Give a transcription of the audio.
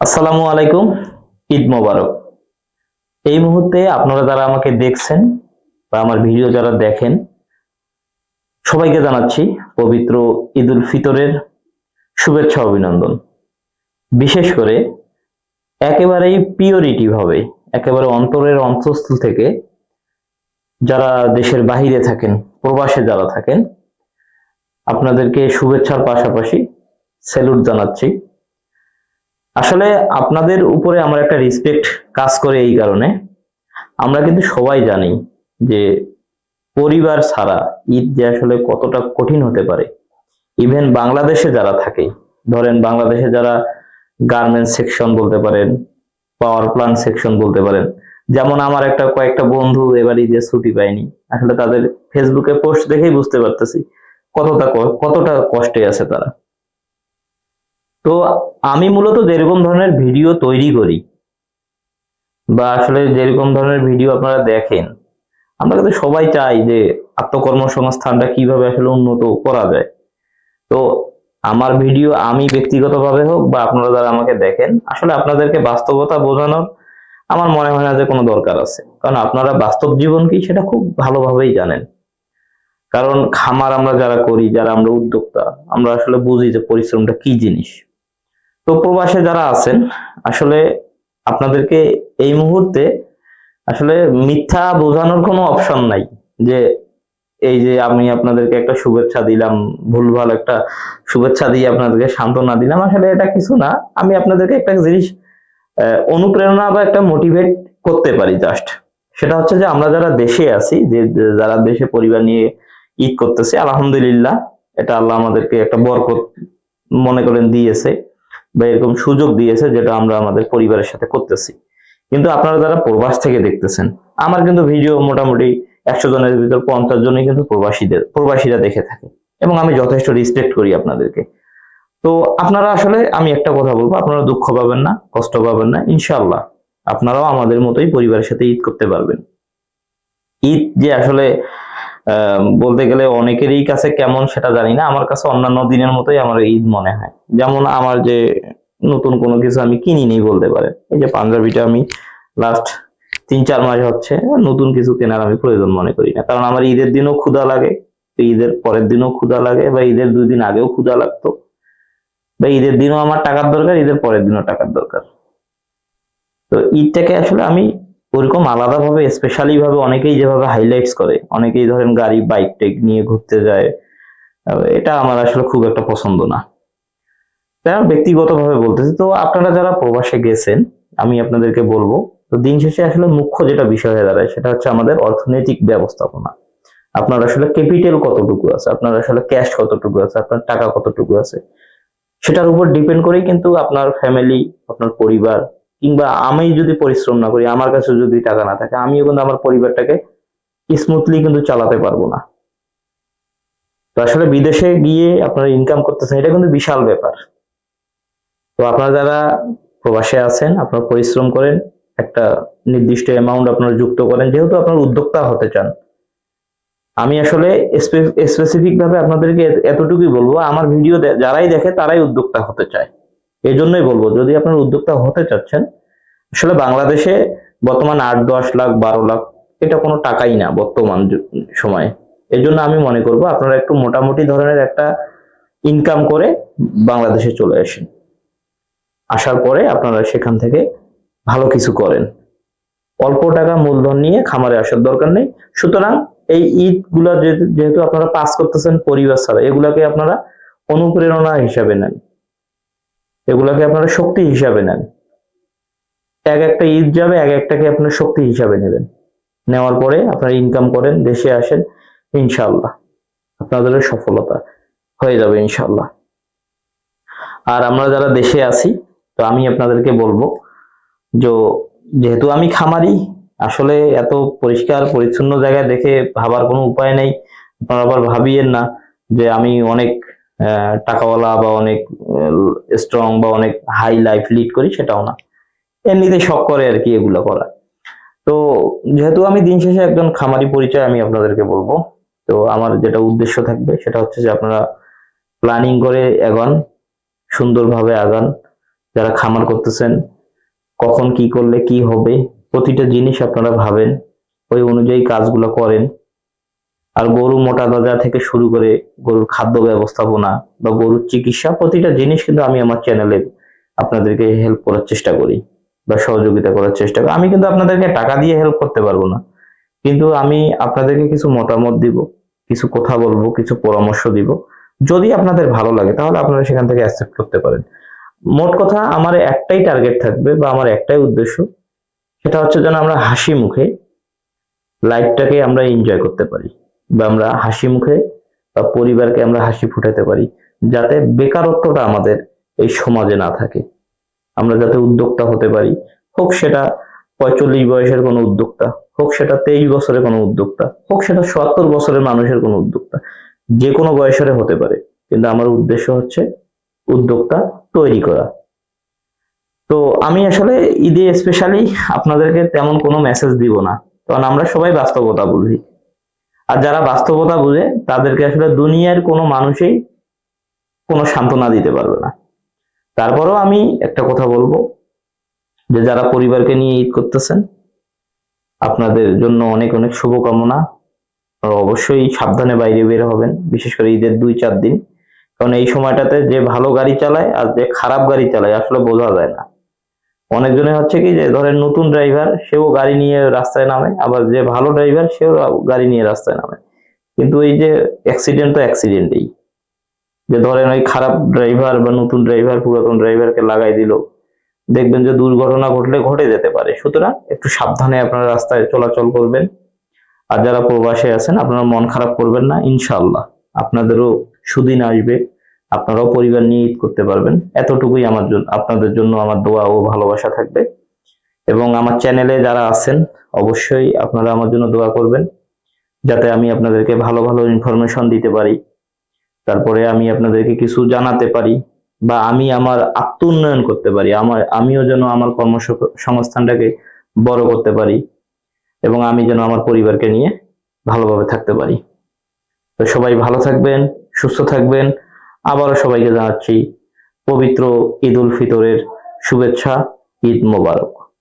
আসসালামু আলাইকুম, ঈদ মোবারক। এই মুহূর্তে আপনারা যারা আমাকে দেখছেন বা আমার ভিডিও যারা দেখেন, সবাইকে জানাচ্ছি পবিত্র ঈদ উল ফিতরের শুভেচ্ছা অভিনন্দন। বিশেষ করে একেবারেই পিওরিটি ভাবে একেবারে অন্তরের অন্তঃস্থল থেকে যারা দেশের বাহিরে থাকেন, প্রবাসে যারা থাকেন, আপনাদেরকে শুভেচ্ছার পাশাপাশি স্যালুট জানাচ্ছি। আসলে আপনাদের উপরে আমার একটা রেসপেক্ট কাজ করে এই কারণে। আমরা কিন্তু সবাই জানি যে পরিবার ছাড়া ঈদ যে আসলে কতটা কঠিন হতে পারে। ইভেন বাংলাদেশে যারা থাকে, ধরেন বাংলাদেশে যারা গার্মেন্টস সেকশন বলতে পারেন পাওয়ার প্ল্যান্ট সেকশন বলতে পারেন, যেমন আমার একটা কয়েকটা বন্ধু এবার ঈদের ছুটি পায়নি। আসলে তাদের ফেসবুকে পোস্ট দেখেই বুঝতে পারতেছি কতটা কতটা কষ্টে আছে তারা। তো আমি মূলত যেরকম ধরনের ভিডিও তৈরি করি, বা আসলে যেরকম ধরনের ভিডিও আপনারা দেখেন, আমরা কিন্তু সবাই চাই যে আত্মকর্মসংস্থানটা কীভাবে আসলে উন্নত করা যায়। তো আমার ভিডিও আমি ব্যক্তিগতভাবে হোক বা আপনারা যারা আমাকে দেখেন, আসলে আপনাদেরকে বাস্তবতা বোঝানোর আমার মনে হয় না যে কোনো দরকার আছে। কারণ আপনারা বাস্তব জীবন কি সেটা খুব ভালোভাবেই জানেন। কারণ খামার আমরা যারা করি, যারা আমরা উদ্যোক্তা, আমরা আসলে বুঝি যে পরিশ্রমটা কি জিনিস। তো প্রবাসে যারা আছেন, আসলে আপনাদেরকে এই মুহূর্তে আসলে মিথ্যা বোঝানোর কোনো অপশন নাই যে এই যে আমি আপনাদেরকে একটা শুভেচ্ছা দিলাম, ভুলভাল একটা শুভেচ্ছা দিয়ে আপনাদেরকে সান্ত্বনা দিলাম, আসলে এটা কিছু না। আমি আপনাদেরকে একটা জিনিস অনুপ্রেরণা বা একটা মোটিভেট করতে পারি জাস্ট সেটা হচ্ছে যে আমরা যারা দেশে আছি, যে যারা দেশে পরিবার নিয়ে ঈদ করতেছি, আলহামদুলিল্লাহ, এটা আল্লাহ আমাদেরকে একটা বরকত মনে করেন দিয়েছে। বা এরকম সুযোগ দিয়েছে যেটা আমরা আমাদের পরিবারের সাথে করতেছি। কিন্তু আপনারা যারা প্রবাস থেকে দেখতেছেন, আমার কিন্তু ভিডিও মোটামুটি একশো জনের ভিতর পঞ্চাশ জনই কিন্তু প্রবাসীদের, প্রবাসীরা দেখে থাকে এবং আমি যথেষ্ট রেসপেক্ট করি আপনাদেরকে। তো আপনারা আসলে, আমি একটা কথা বলব, আপনারা দুঃখ পাবেন না, কষ্ট পাবেন না ইনশাল্লাহ আপনারাও আমাদের মতোই পরিবারের সাথে ঈদ করতে পারবেন। ঈদ যে আসলে বলতে গেলে অনেকেরই কাছে কেমন সেটা জানি না, আমার কাছে অন্যান্য দিনের মতোই আমার ঈদ মনে হয়। যেমন আমার যে নতুন কোনো কিছু আমি কিনিনি বলতে পারেন এই যে পাঞ্জাবিটা আমি লাস্ট তিন চার মাস হচ্ছে, নতুন কিছু কেনার আমি প্রয়োজন মনে করি না। কারণ আমার ঈদের দিনও ক্ষুধা লাগে ঈদের পরের দিনও ক্ষুধা লাগে বা ঈদের দুই দিন আগেও ক্ষুধা লাগতো। বা ঈদের দিনও আমার টাকার দরকার, ঈদের পরের দিনও টাকার দরকার। তো ঈদটাকে আসলে আমি ওরকম আলাদাভাবে স্পেশালি ভাবে অনেকেই যেভাবে হাইলাইটস করে, অনেকেই ধরেন গাড়ি বাইক টেক নিয়ে ঘুরতে যায় এটা আমার আসলে খুব একটা পছন্দ না। আমি ব্যক্তিগতভাবে বলতেছি। তো আপনারা যারা প্রবাসে গেছেন, আমি আপনাদেরকে বলব, তো দিন শেষে আসলে মুখ্য যেটা বিষয় হয়ে দাঁড়ায়, সেটা হচ্ছে আমাদের অর্থনৈতিক ব্যবস্থাপনা। আপনার আসলে ক্যাপিটাল কতটুকু আছে? আপনার আসলে ক্যাশ কতটুকু আছে? আপনার টাকা কতটুকু আছে? সেটার উপর ডিপেন্ড করেই কিন্তু আপনার ফ্যামিলি, আপনার পরিবার, কিংবা আমি যদি পরিশ্রম না করি, আমার কাছে যদি টাকা না থাকে, আমিও কিন্তু আমার পরিবারটাকে স্মুথলি কিন্তু চালাতে পারব না। তো আসলে বিদেশে গিয়ে আপনারা ইনকাম করতেছেন, এটা কিন্তু বিশাল ব্যাপার। তো আপনারা যারা প্রবাসে আছেন, আপনারা পরিশ্রম করেন, একটা নির্দিষ্ট অ্যামাউন্ট আপনারা যুক্ত করেন, যেহেতু আপনারা উদ্যোক্তা হতে চান। আমি আসলে স্পেসিফিক ভাবে আপনাদেরকে এতটুকুই বলব, আমার ভিডিও যারাই দেখে তারাই উদ্যোক্তা হতে চায়। এই জন্যই বলব, যদি আপনারা উদ্যোক্তা হতে চাচ্ছেন, আসলে বাংলাদেশে বর্তমান আট, দশ লাখ, বারো লাখ, এটা কোনো টাকাই না বর্তমান সময়ে। এই জন্য আমি মনে করব, আপনারা একটু মোটামুটি ধরনের একটা ইনকাম করে বাংলাদেশে চলে আসেন। আসার পরে আপনারা সেখান থেকে ভালো কিছু করেন। অল্প টাকা মূলধন নিয়ে খামারে আসার দরকার নেই। সুতরাং এই ঈদগুলা যেহেতু আপনারা পাস করতেছেন পরিবার ছাড়া, এগুলাকে আপনারা অনুপ্রেরণা হিসাবে নেন। এগুলাকে আপনারা শক্তি হিসাবে নেন। এক একটা ঈদ যাবে, এক একটাকে আপনার শক্তি হিসাবে নেবেন। নেওয়ার পরে আপনারা ইনকাম করেন, দেশে আসেন ইনশাল্লাহ আপনাদের সফলতা হয়ে যাবে ইনশাল্লাহ আর আমরা যারা দেশে আছি তো আমি আপনাদেরকে বলব যে যেহেতু আমি খামারি, আসলে এত পরিষ্কার, পরিচ্ছন্ন জায়গায় দেখে ভাবার কোনো উপায় নেই। আপনারা আবার ভাবিয়েন না যে আমি অনেক টাকাওয়ালা বা অনেক স্ট্রং বা অনেক হাই লাইফ লিড করি সেটাও না। এমনিতে শখ করে আর কি এগুলো করা। তো যেহেতু আমি দিন শেষে একজন খামারি পরিচয় আমি আপনাদেরকে বলব, তো আমার যেটা উদ্দেশ্য থাকবে সেটা হচ্ছে যে আপনারা প্ল্যানিং করে এগোন, সুন্দরভাবে আগান। যারা খামার করতেছেন, কখন কি করলে কি হবে, প্রতিটা জিনিস আপনারা ভাবেন, ওই অনুযায়ী কাজগুলো করেন। আর গরু মোটা তাজা থেকে শুরু করে গরুর খাদ্য ব্যবস্থাপনা বা গরুর চিকিৎসা, প্রতিটা জিনিস কিন্তু আমি আমার চ্যানেলে আপনাদেরকে হেল্প করার চেষ্টা করি বা সহযোগিতা করার চেষ্টা করি। আমি কিন্তু আপনাদেরকে টাকা দিয়ে হেল্প করতে পারব না। কিন্তু আমি আপনাদেরকে কিছু মতামত দিব, কিছু কথা বলব, কিছু পরামর্শ দিব। যদি আপনাদের ভালো লাগে, তাহলে আপনারা সেখান থেকে অ্যাকসেপ্ট করতে পারেন। মোট কথা আমার একটাই টার্গেট থাকবে বা আমার একটাই উদ্দেশ্য, সেটা হচ্ছে যেন আমরা হাসি মুখে লাইফটাকে আমরা এনজয় করতে পারি বা আমরা হাসি মুখে বা পরিবারকে আমরা হাসি ফুটাতে পারি, যাতে বেকারত্বটা আমাদের এই সমাজে না থাকে। আমরা যাতে উদ্যোক্তা হতে পারি, হোক সেটা পঁয়তাল্লিশ বয়সের কোনো উদ্যোক্তা, হোক সেটা তেইশ বছরের কোনো উদ্যোক্তা, হোক সেটা সত্তর বছরের মানুষের কোনো উদ্যোক্তা, যে কোনো বয়সের হতে পারে। কিন্তু আমার উদ্দেশ্য হচ্ছে উদ্যোক্তা তৈরি করা। তো আমি আসলে ঈদে স্পেশালি আপনাদেরকে তেমন কোনো মেসেজ দিব না, কারণ আমরা সবাই বাস্তবতা বুঝি। আর যারা বাস্তবতা বুঝে, তাদেরকে আসলে দুনিয়ার কোনো মানুষই কোনো সান্ত্বনা দিতে পারবে না। তারপরেও আমি একটা কথা বলব, যে যারা পরিবারকে নিয়ে ঈদ করতেছেন, আপনাদের জন্য অনেক অনেক শুভকামনা। অবশ্যই সাবধানে বাইরে বের হবেন, বিশেষ করে ঈদের দুই চার দিন। কারণ এই সময়টাতে যে ভালো গাড়ি চালায় আর যে খারাপ গাড়ি চালায় আসলে বোঝা যায় না। অনেকজনে হচ্ছে কি যে ধরেন নতুন ড্রাইভার সেও গাড়ি নিয়ে রাস্তায় নামে, আবার যে ভালো ড্রাইভার সেও গাড়ি নিয়ে রাস্তায় নামে। কিন্তু এই যে অ্যাক্সিডেন্ট তো অ্যাক্সিডেন্টেই যে ধরেন ওই খারাপ ড্রাইভার বা নতুন ড্রাইভার পুরাতন ড্রাইভারকে লাগাই দিল, দেখবেন যে দুর্ঘটনা ঘটলে ঘটে যেতে পারে। সুতরাং একটু সাবধানে আপনারা রাস্তায় চলাচল করবেন। আর যারা প্রবাসে আছেন, আপনারা মন খারাপ করবেন না, ইনশাআল্লাহ। আপনাদেরও সুদিন আসবে, আপনারাও পরিবার নিয়ে ঈদ করতে পারবেন। এতটুকুই আমার জন্য, আপনাদের জন্য আমার দোয়া ও ভালোবাসা থাকবে। এবং আমার চ্যানেলে যারা আছেন, অবশ্যই আপনারা আমার জন্য দোয়া করবেন, যাতে আমি আপনাদেরকে ভালো ভালো ইনফরমেশন দিতে পারি। তারপরে আমি আপনাদেরকে কিছু জানাতে পারি, বা আমি আমার আত্ম উন্নয়ন করতে পারি, আমার, আমিও যেন আমার কর্মসংস্থানটাকে বড় করতে পারি, এবং আমি যেন আমার পরিবারকে নিয়ে ভালোভাবে থাকতে পারি। তো সবাই ভালো থাকবেন। সুস্থ থাকবেন। আবারও সবাইকে জানাচ্ছি পবিত্র ঈদ উল ফিতরের শুভেচ্ছা ঈদ মোবারক।